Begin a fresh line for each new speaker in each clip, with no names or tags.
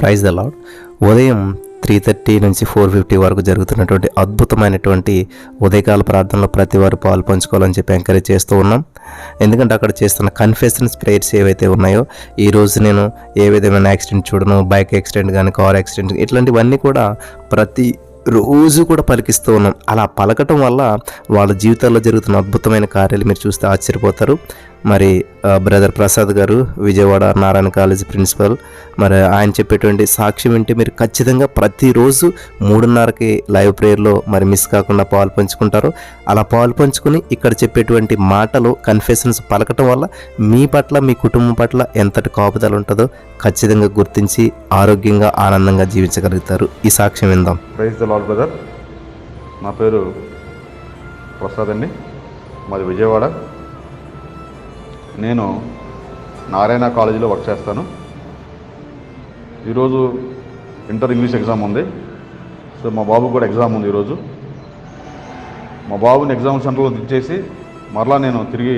Praise the Lord ఉదయం three thirty నుంచి four fifty వరకు జరుగుతున్నటువంటి అద్భుతమైనటువంటి ఉదయకాల ప్రార్థనలో ప్రతి వారు పాలు పంచుకోవాలని చెప్పి ఎంకరేజ్ చేస్తూ ఉన్నాం. ఎందుకంటే అక్కడ చేస్తున్న కన్ఫెషన్స్ ప్రేయర్స్ ఏవైతే ఉన్నాయో ఈ రోజు నేను ఏ విధమైన యాక్సిడెంట్ చూడను బైక్ యాక్సిడెంట్ కానీ కార్ యాక్సిడెంట్ ఇట్లాంటివన్నీ కూడా ప్రతి రోజు కూడా పలికిస్తూ ఉన్నాం. అలా పలకటం వల్ల వాళ్ళ జీవితాల్లో జరుగుతున్న అద్భుతమైన కార్యాలు మీరు చూస్తే ఆశ్చర్యపోతారు. మరి బ్రదర్ ప్రసాద్ గారు విజయవాడ నారాయణ కాలేజ్ ప్రిన్సిపల్ మరి ఆయన చెప్పేటువంటి సాక్ష్యం వింటే మీరు ఖచ్చితంగా ప్రతిరోజు మూడున్నరకి లైవ్ ప్రేయర్లో మరి మిస్ కాకుండా పాలు పంచుకుంటారు. అలా పాలు పంచుకుని ఇక్కడ చెప్పేటువంటి మాటలు కన్ఫెషన్స్ పలకటం వల్ల మీ పట్ల మీ కుటుంబం పట్ల ఎంతటి కాపుదల ఉంటుందో ఖచ్చితంగా గుర్తించి ఆరోగ్యంగా ఆనందంగా జీవించగలుగుతారు. ఈ సాక్ష్యం విందాం.
ప్రైజ్ ద లాడ్ బ్రదర్ నా పేరు ప్రసాద్ అండి. మాది విజయవాడ. నేను నారాయణ కాలేజీలో వర్క్ చేస్తాను. ఈరోజు ఇంటర్ ఇంగ్లీష్ ఎగ్జామ్ ఉంది. సో మా బాబు కూడా ఎగ్జామ్ ఉంది ఈరోజు. మా బాబుని ఎగ్జామ్ సెంటర్లో దించేసి మరలా నేను తిరిగి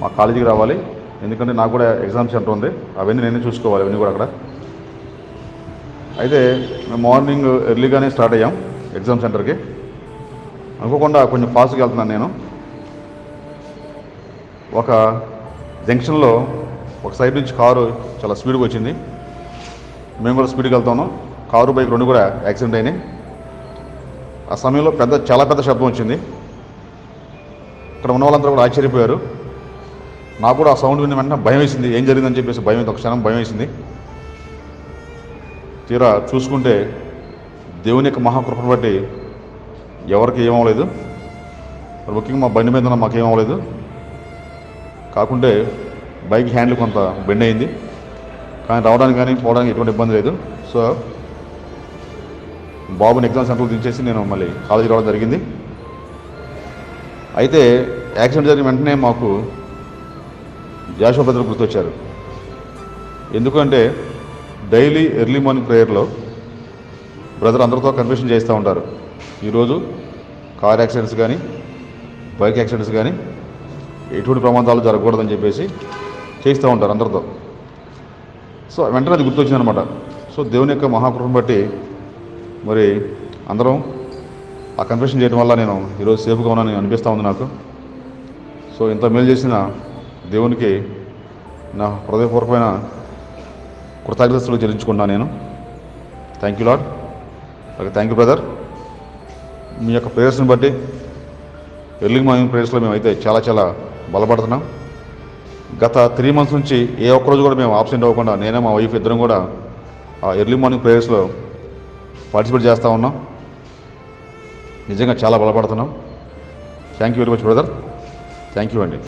మా కాలేజీకి రావాలి. ఎందుకంటే నాకు కూడా ఎగ్జామ్ సెంటర్ ఉంది. అవన్నీ నేనే చూసుకోవాలి అవన్నీ కూడా అక్కడ. అయితే మేము మార్నింగ్ ఎర్లీగానే స్టార్ట్ అయ్యాం ఎగ్జామ్ సెంటర్కి. అనుకోకుండా కొంచెం ఫాస్ట్గా వెళ్తున్నాను నేను. ఒక జంక్షన్లో ఒక సైడ్ నుంచి కారు చాలా స్పీడ్గా వచ్చింది. మేము కూడా స్పీడ్గా వెళ్తాను కారు బైక్ రెండు కూడా యాక్సిడెంట్ అయినాయి. ఆ సమయంలో పెద్ద చాలా పెద్ద శబ్దం వచ్చింది. ఇక్కడ ఉన్న వాళ్ళందరూ కూడా ఆశ్చర్యపోయారు. నాకు కూడా ఆ సౌండ్ విన్న వెంటనే భయం వేసింది. ఏం జరిగిందని చెప్పేసి భయం ఒక క్షణం భయం వేసింది. తీరా చూసుకుంటే దేవుని యొక్క మహాకృపను బట్టి ఎవరికి ఏమవలేదు ముఖ్యంగా మా బండి మీద మాకు ఏమవలేదు కాకుంటే బైక్ హ్యాండిల్ కొంత బెండ్ అయింది. కానీ రావడానికి కానీ పోవడానికి ఎటువంటి ఇబ్బంది లేదు. సో బాబుని ఎగ్జామ్ సెంటర్లో దించేసి నేను మళ్ళీ కాలేజీకి రావడం జరిగింది. అయితే యాక్సిడెంట్ జరిగిన వెంటనే మాకు జాషో బ్రదర్ గుర్తొచ్చారు. ఎందుకంటే డైలీ ఎర్లీ మార్నింగ్ ప్రేయర్లో బ్రదర్ అందరితో కన్ఫ్యూషన్ చేస్తూ ఉంటారు. ఈరోజు కార్ యాక్సిడెంట్స్ కానీ బైక్ యాక్సిడెంట్స్ కానీ ఎటువంటి ప్రమాదాలు జరగకూడదని చెప్పేసి చేస్తూ ఉంటారు అందరితో. సో వెంటనే అది గుర్తొచ్చింది అనమాట సో దేవుని యొక్క మహాకృపను బట్టి మరి అందరం ఆ కన్ఫెషన్ చేయడం వల్ల నేను ఈరోజు సేఫ్గా ఉన్నానని అనిపిస్తూ ఉంది నాకు. సో ఇంత మేలు చేసిన దేవునికి నా హృదయపూర్వకమైన కృతజ్ఞతలు చెల్లించుకున్నాను నేను. Thank you Lord okay thank you brother మీ యొక్క ప్రేయర్స్ని బట్టి ఎర్లీ మార్నింగ్ ప్రేయర్స్లో మేమైతే చాలా చాలా బలపడుతున్నాం. గత త్రీ మంత్స్ నుంచి ఏ ఒక్కరోజు కూడా మేము ఆబ్సెంట్ అవ్వకుండా నేనే మా వైఫ్ ఇద్దరం కూడా ఆ ఎర్లీ మార్నింగ్ ప్రేయర్స్లో పార్టిసిపేట్ చేస్తూ ఉన్నాం. నిజంగా చాలా బలపడుతున్నాం. Thank you very much brother. Thank you అండి.